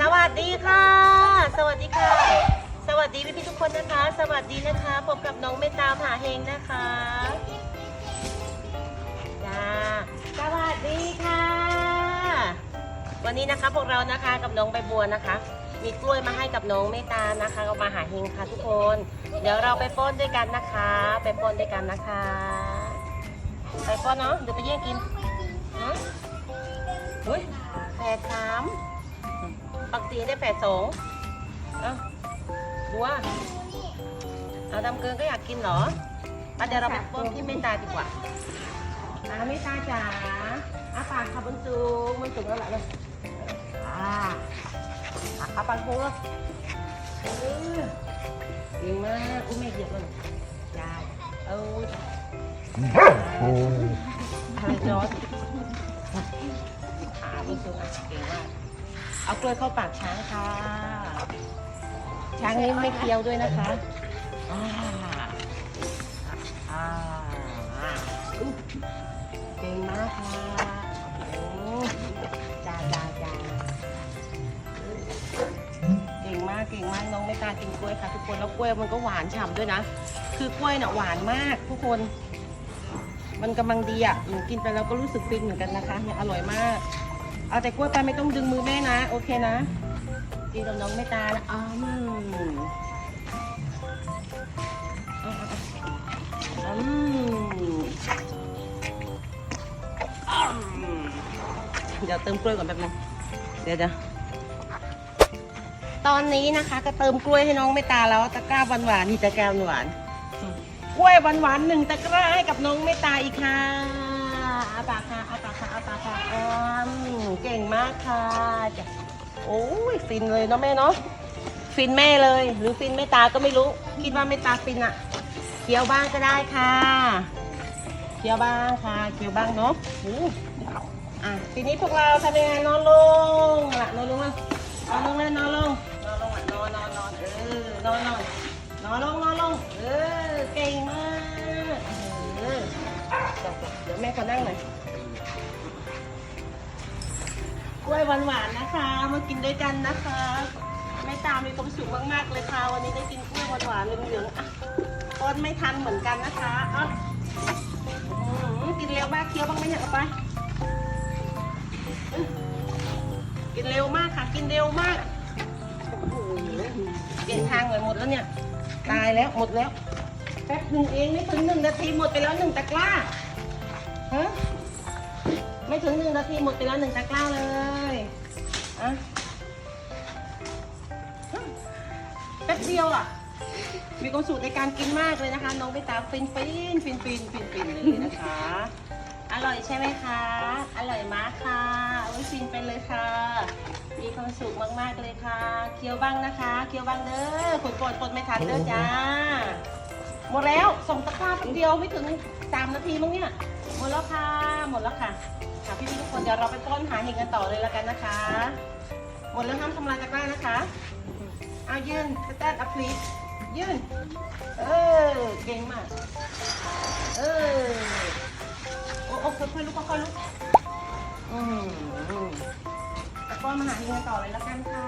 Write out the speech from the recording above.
สวัสดีค่ะ สวัสดีค่ะ สวัสดีพี่พี่ทุกคนนะคะ สวัสดีนะคะพบกับน้องเมตตาหาเฮงนะคะจ้าสวัสดีค่ะ วันนี้นะคะพวกเรานะคะกับน้องใบบัวนะคะ มีกล้วยมาให้กับน้องเมตตานะคะเอามาหาเฮงค่ะทุกคน เดี๋ยวเราไปป้นด้วยกันนะคะ ไปป้นด้วยกันนะคะ ไปป้นเนาะเดี๋ยวไปแย่งกิน ฮะเฮ้ยแฝดสามปกติได้แฝดสองเอ้าบัวเอาดำเกินก็อยากกินเหรออะเดี๋ยวเราไปป้อนพี่เมตตาดีกว่าอะเมตตาจ๋าอาปากค่ะบนสูงบนสูงแล้วแหละเลยอ่าอะอาปากโค้งเออเก่งมากอุ้ยไม่เหยียบเลยยายเอาอะไรจอร์ดขาบ นสูงอะเก่าเอากล้วยเข้าปากช้างค่ะ ช้างนี้ไม่เคี้ยวด้วยนะคะอ่าอ่าอุ๊ยเก่งมากค่ะโอ้จ้าจ้าจ้าเก่งมากเก่งมากน้องไม่กล้ากินกล้วยค่ะทุกคนแล้วกล้วยมันก็หวานฉ่ำด้วยนะ คือกล้วยน่ะหวานมากทุกคนมันกำลังดีอะหนูกินไปแล้วก็รู้สึกฟินเหมือนกันนะคะเนี่ยอร่อยมาก เอาแต่กล้วยไปไม่ต้องดึงมือแม่นะ โอเคนะกินกับน้องไม่ตานะอืมอืมอืมเดี๋ยวเติมกล้วยก่อนแป๊บนึงเดี๋ยวเดี๋ยวตอนนี้นะคะก็เติมกล้วยให้น้องไม่ตาแล้วตะกร้าหวานหวานนี่ตะกร้าหวานกล้วยหวานหวานๆหนึ่งตะกร้าให้กับน้องไม่ตาอีกค่ะอาปากค่ะอาปากค่ะอาปากค่ะอืมเก่งมากค่ะจ้ะโอ้ยฟินเลยเนาะแม่เนาะฟินแม่เลย หรือฟินแม่ตาก็ไม่รู้คิดว่าแม่ตาฟินอะเคี้ยวบ้างก็ได้ค่ะเคี้ยวบ้างค่ะเคี้ยวบ้างเนาะอู้อะทีนี้พวกเราทำยังไงนอนลงละนอนลงเลยนอนลงเลยนอนลงนอนลงอะนอนนอนนอนเออนอนนอนนอนลงนอนลงเออเก่งมากเออเดี๋ยวแม่ขอนั่งหน่อย วยหวานๆนะคะ มากินด้วยกันนะคะ แม่ตามีความสุขมากๆเลยค่ะ วันนี้ได้กินกล้วยหวานๆเหลืองๆอะต้นไม่ทันเหมือนกันนะคะอะอื้อหือกินเร็วมากเคี้ยวบ้างไหมเนี่ยเอาไป กินเร็วมากค่ะ กินเร็วมากเปลี่ยนทางเลยหมดแล้วเนี่ย ตายแล้วหมดแล้ว แป๊บหนึ่งเองไม่ถึงหนึ่งนาทีหมดไปแล้วหนึ่งตะกร้าฮะ ไม่ถึงหนึ่งนาทีหมดไปแล้วหนึ่งตะกร้าเลยอะแป๊บเดียวอะ มีความสุขในการกินมากเลยนะคะ น้องไปตาฟินฟินฟินฟินฟินฟินเลยนะคะ อร่อยใช่ไหมคะ อร่อยมากค่ะโอ้ยฟินไปเลยค่ะ มีความสุขมากๆเลยค่ะ เคี้ยวบ้างนะคะ เคี้ยวบ้างเด้อคนโปรดคนไม่ทันเด้อจ้า หมดแล้วส่งตะกร้าแป๊บเดียวไม่ถึงสามนาทีมั้งเนี่ย หมดแล้วค่ะ หมดแล้วค่ะ ค่ะพี่ๆทุกคนเดี๋ยวเราไปป้นหาเห็ดกันต่อเลยแล้วกันนะคะ หมดแล้วห้ามทำลายตะกร้านะคะเอายืนสแตนอัพพลียืนเออเก่งมาก เออโอ้โอ้ค่อยๆลุกค่อยๆลุกอืมอืมตะป้อนมาหาเห็ดกันต่อเลยแล้วกันค่ะ